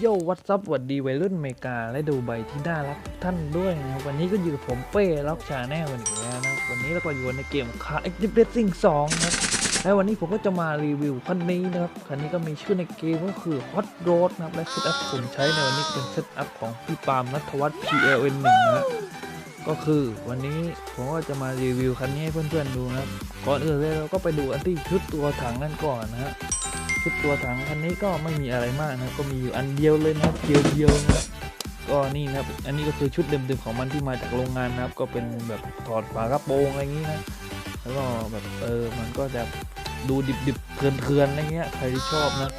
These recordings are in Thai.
โยวัตซับวัดดีวัยรุ่นอเมริกาและดูใบที่น่ารักทุกท่านด้วยนะวันนี้ก็อยู่กับผมเป้ล็อกชาแนลกันอีกแล้นะ วันนี้เราก็อยู่ในเกมคาร์เอ็กซ์เรซิ่งสองนะและวันนี้ผมก็จะมารีวิวคันนี้นะครับ คันนี้ก็มีชื่อในเกมก็คือ Hot Road นะครับ และเซตอัพผมใช้ในวันนี้เป็นเซตอัพของพี่ปามนัทวัฒน์ PLN 1 นะ ก็คือวันนี้ผมก็จะมารีวิวคันนี้ให้เพื่อนๆดูนะครับก่อนอื่นเลยเราก็ไปดูอันที่ชุดตัวถังกันก่อนนะฮะชุดตัวถังคันนี้ก็ไม่มีอะไรมากนะก็มีอยู่อันเดียวเลยนะครับเดียวเดียวๆนะครับก็นี่นะครับอันนี้ก็คือชุดเดิมๆของมันที่มาจากโรงงานนะครับ ก็เป็นแบบถอดฝากระโปรงอะไรอย่างนี้นะแล้วก็แบบเออมันก็จะดูดิบๆเถื่อนๆอะไรเงี้ยใครที่ชอบนะ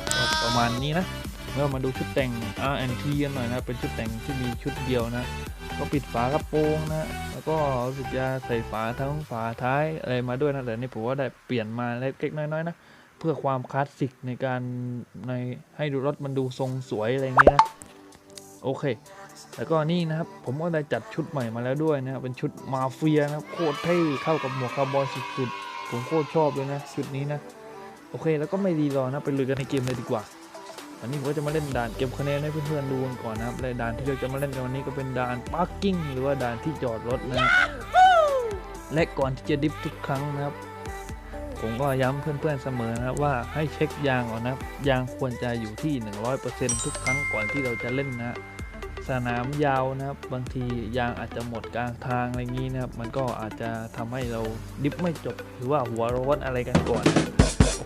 ประมาณนี้นะแล้วมาดูชุดแต่ง R&T กันหน่อยนะเป็นชุดแต่งที่มีชุดเดียวนะ ก็ปิดฝากระโปรงนะ แล้วก็สึกจะใส่ฝาทั้งฝาท้ายอะไรมาด้วยนะแต่นี่ผมว่าได้เปลี่ยนมาเล็กๆน้อยๆนะ เพื่อความคลาสสิกในการในให้ดูรถมันดูทรงสวยอะไรอย่างนี้นะ โอเค แล้วก็นี่นะครับ ผมก็ได้จัดชุดใหม่มาแล้วด้วยนะ เป็นชุดมาเฟียนะโคตรเท่เข้ากับหมวกคาร์บอนสุดๆ ผมโคตรชอบเลยนะชุดนี้นะ โอเค แล้วก็ไม่รีรอนะ ไปลุยกันในเกมเลยดีกว่า วันนี้ผมก็จะมาเล่นด่านเก็บคะแนนให้เพื่อนๆดูกันก่อนนะครับและด่านที่เราจะมาเล่นกันวันนี้ก็เป็นด่านพาร์กิ้งหรือว่าด่านที่จอดรถนะและก่อนที่จะดิฟทุกครั้งนะครับ ผมก็ย้ำเพื่อนๆเสมอนะครับว่าให้เช็คยางก่อนนะครับยางควรจะอยู่ที่ 100%ทุกครั้งก่อนที่เราจะเล่นนะสนามยาวนะครับบางทียางอาจจะหมดกลางทางอะไรงี้นะครับ มันก็อาจจะทำให้เราดิฟไม่จบหรือว่าหัวร้อนอะไรกันก่อนนะ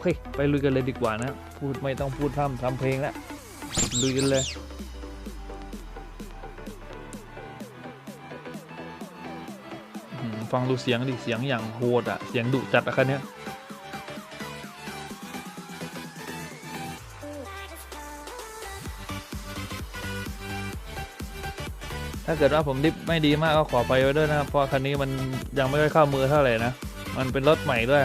เคไปลุยกันเลยดีกว่านะ พูดไม่ต้องพูดพร่ำทำเพลงแล้วลุยกันเลยฟังดูเสียงดิเสียงอย่างโหดอะเสียงดุจัดอะคันเนี้ยถ้าเกิดว่าผมดิฟไม่ดีมากก็ขอไปไว้ด้วยนะครับเพราะคันนี้มันยังไม่ค่อยเข้ามือเท่าไหร่นะ มันเป็นรถใหม่ด้วย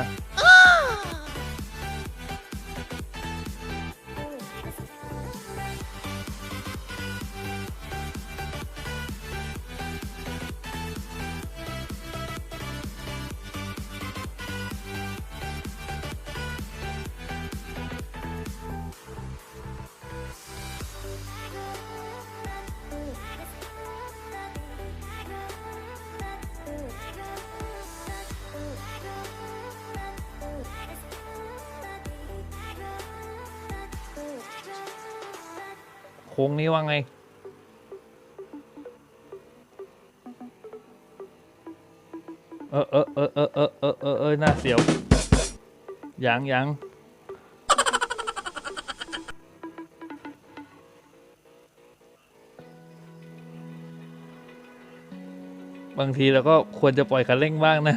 ค้งนี้ว่าไง เออเออเออเออเออเออเออเออน่าเสียวยังยังบางทีเราก็ควรจะปล่อยคันเร่งบ้างนะ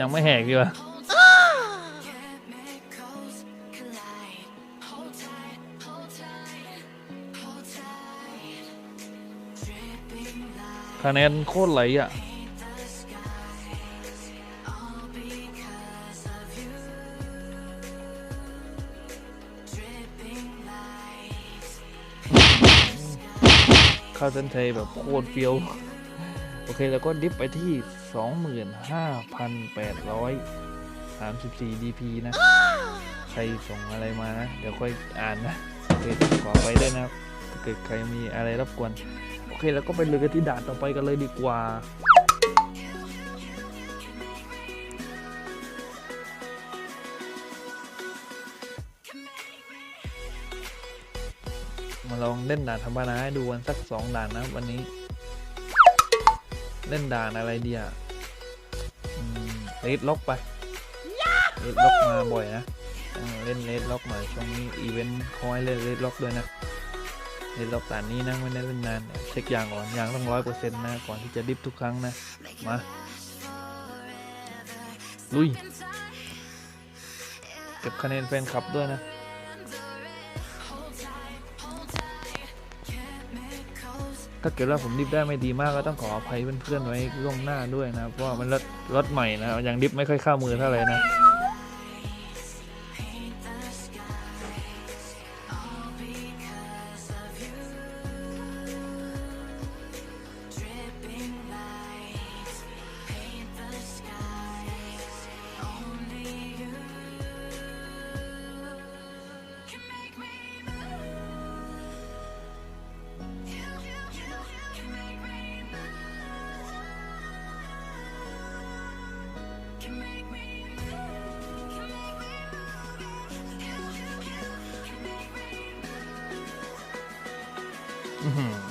ยังไม่แหกดีกว่าคะแนนโคตรไหลอะเข้าเส้นเทแบบโคตรเฟี้ยว โอเคแล้วก็ดิฟไปที่ 25,834 DP นะ ใครส่งอะไรมานะ เดี๋ยวค่อยอ่านนะโอเคขอไปด้วยนะครับถ้าเกิดใครมีอะไรรบกวน โอเคแล้วก็ไปเลยกันที่ด่านต่อไปกันเลยดีกว่ามาลองเล่นด่านธรรมดาให้ดูกันสักสองด่านนะวันนี้ เล่นด่านอะไรดีอะเลดล็อกไปเลดล็อกมาบ่อยนะเออเล่นเลดล็อกหน่อยช่วงนี้อีเวนต์คอยเล่นเลดล็อกด้วยนะเลดล็อกด่านนี้นะไม่ได้เล่นนานเช็คยางก่อนยางต้องร้อยเปอร์เซ็นต์นะก่อนที่จะดิฟทุกครั้งนะมาลุยเก็บคะแนนแฟนคลับด้วยนะ ถ้าเกิดว่าผมดิฟได้ไม่ดีมากก็ต้องขออภัยเพื่อนๆไว้ล่วงหน้าด้วยนะเพราะว่ามันรถรถใหม่นะยังดิฟไม่ค่อยเข้ามือเท่าไหร่นะ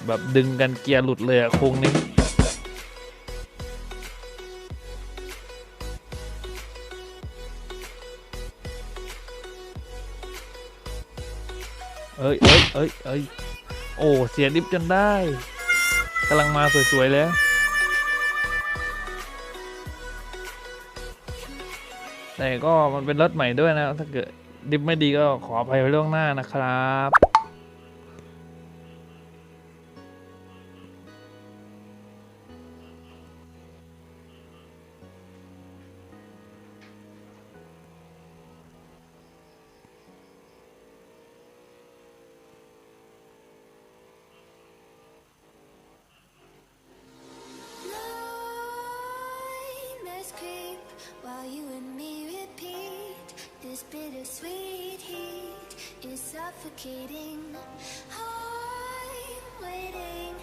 แบบดึงกันเกียร์หลุดเลยอะโค้งนี้ เอ้ยเอ้ยเอ้ยเอ้ยโอ้ เสียดิฟจนได้กำลังมาสวย ๆ แล้ว แต่ก็มันเป็นรถใหม่ด้วยนะ ถ้าเกิดดิฟไม่ดีก็ขออภัยไว้ล่วงหน้านะครับ This bittersweet heat is suffocating. I'm waiting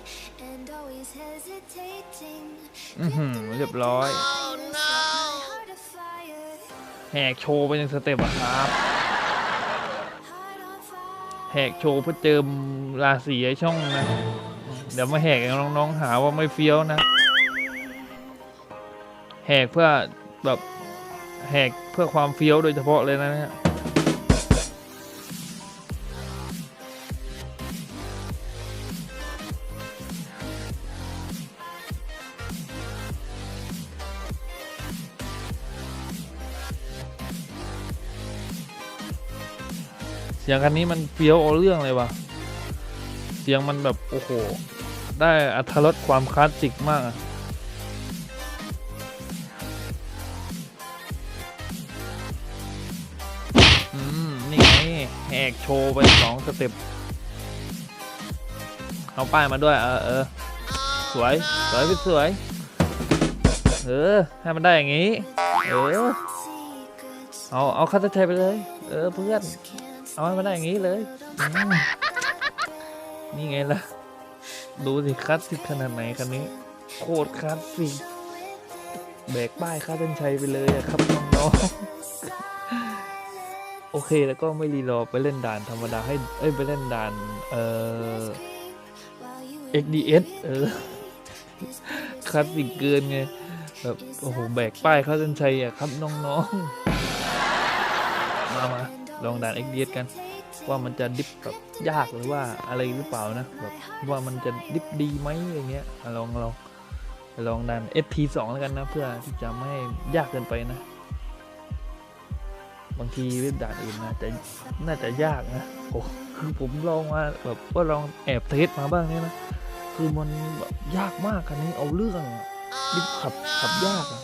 and always hesitating. อือหือเรียบร้อย Oh no! Heart of fire, แหกโชว์ไปหนึ่งสเต็ปอะครับ heart on fire. แหกโชว์เพื่อเจิมราศีไอ้ช่องนะ เดี๋ยวมาแหกน้องๆหาว่าไม่เฟี้ยวนะ แหกเพื่อแบบ แหกเพื่อความเฟี้ยวโดยเฉพาะเลยนะเนี่ยเสียงคันนี้มันเฟี้ยวเอาเรื่องเลยว่ะ เสียงมันแบบ โอ้โห ได้อัธรสความคลาสสิกมากอะ กโชว์ไปสองสเต็ปเอาป้ายมาด้วย เออเออสวย สวยพี่สวย เออ ให้มันได้อย่างงี้ เออ เอาเอาคัตเตอร์ชัยไปเลย เออเพื่อน เอาให้มันได้อย่างนี้เลย นี่ไงล่ะ ดูสิคลาสสิกขนาดไหนคันนี้ โคตรคลาสสิกแบกป้ายค่าเส้นชัยไปเลยอะครับน้องๆ โอเคแล้วก็ไม่รีรอไปเล่นด่านธรรมดาให้เอ้ยไปเล่นด่านเอ่อ XDS เออคลาสสิกเกินไงแบบโอ้โหแบกป้ายค่าเส้นชัยอะครับน้องๆ มามาลองด่าน XDS กัน ว่ามันจะดิฟแบบยากหรือว่าอะไรหรือเปล่านะแบบว่ามันจะดิฟดีไหมอย่างเงี้ยอะลองลองลองดัน SP2 แล้วกันนะ เพื่อที่จะไม่ยากเกินไปนะ บางทีเว็บด่านอื่นนะแต่น่าจะยากนะโอ้คือผมลองมาแบบว่าลองแอบเทสมาบ้างเนี่ยนะคือมันแบบยากมากคันนี้เอาเรื่องอะดิขับขับยากอะ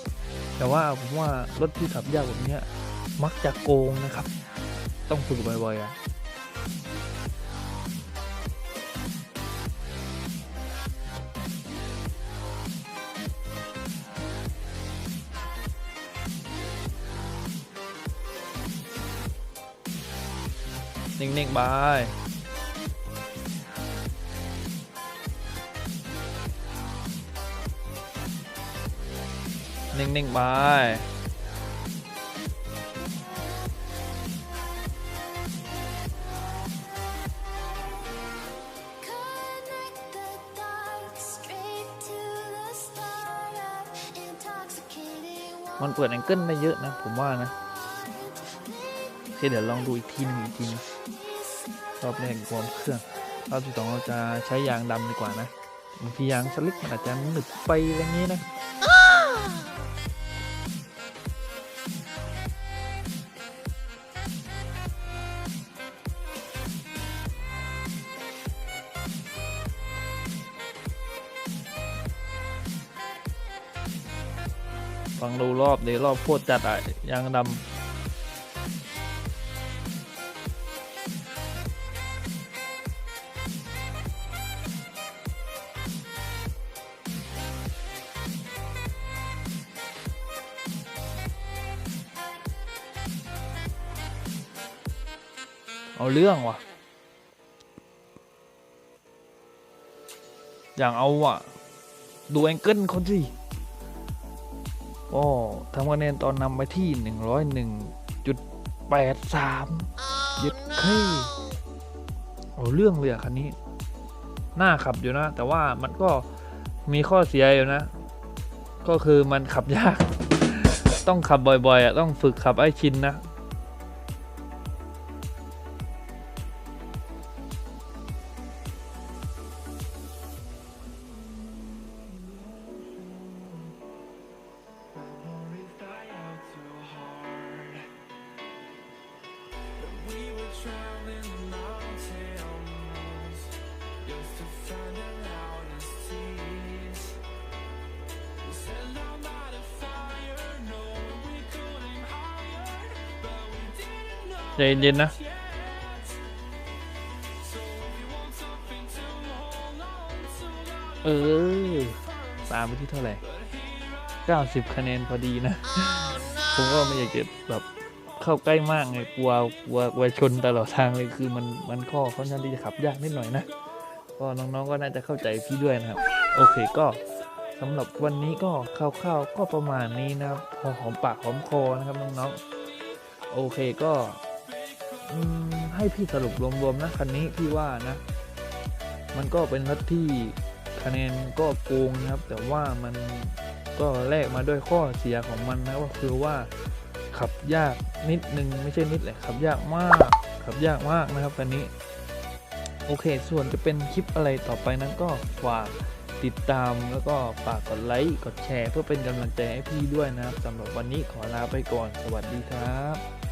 แต่ว่าผมว่ารถที่ขับยากแบบเนี้ยมักจะโกงนะครับ ต้องฝึกบ่อยๆ นิ่งๆบายนิ่งๆบาย Connect the dots straight to the start of intoxicating มันเปิดแองเกิลได้เยอะนะ ผมว่านะโอเคเดี๋ยวลองดูอีกทีหนึงอีกทีหนึง รอบแรกวอร์มเครื่องรอบที่สองเราจะใช้ยางดำดีกว่านะบางทียางสลิกมันอาจจะหนึบไปอะไรอย่างนี้นะฟังดูรอบเดี๋ยวรอบโคตรจัดอะยางดำ เอาเรื่องว่ะ อย่างเอาอะ ดูแองเกิลคนสิก็ทำคะแนนตอนนำไปที่ 101.83ยึดเคเอาเรื่องเลยอะคันนี้ น่าขับอยู่นะ แต่ว่ามันก็มีข้อเสียอยู่นะ ก็คือมันขับยาก ต้องขับบ่อยๆอะต้องฝึกขับไอ้ชินนะ ใจเย็นๆนะ เออ ตามไปที่เท่าไหร่ 90 คะแนนพอดีนะ ผมก็ไม่อยากจะแบบเข้าใกล้มากไงกลัวกลัวกลัวชนตลอดทางเลยคือมันมันข้อค่อนข้างที่จะขับยากนิดหน่อยนะก็น้องๆก็น่าจะเข้าใจพี่ด้วยนะครับ โอเคก็สำหรับวันนี้ก็คร่าวๆก็ประมาณนี้นะครับพอหอมปากหอมคอนะครับน้องๆโอเคก็อืม ให้พี่สรุปรวมๆนะคันนี้พี่ว่านะ มันก็เป็นรถที่คะแนนก็โกงนะครับ แต่ว่ามันก็แลกมาด้วยข้อเสียของมันนะก็คือว่าขับยากนิดนึงไม่ใช่นิดแหละขับยากมาก ขับยากมากนะครับคันนี้ โอเค ส่วนจะเป็นคลิปอะไรต่อไปนั้นก็ฝากติดตามแล้วก็ฝากกดไลค์กดแชร์ เพื่อเป็นกำลังใจให้พี่ด้วยนะครับสำหรับวันนี้ขอลาไปก่อน สวัสดีครับ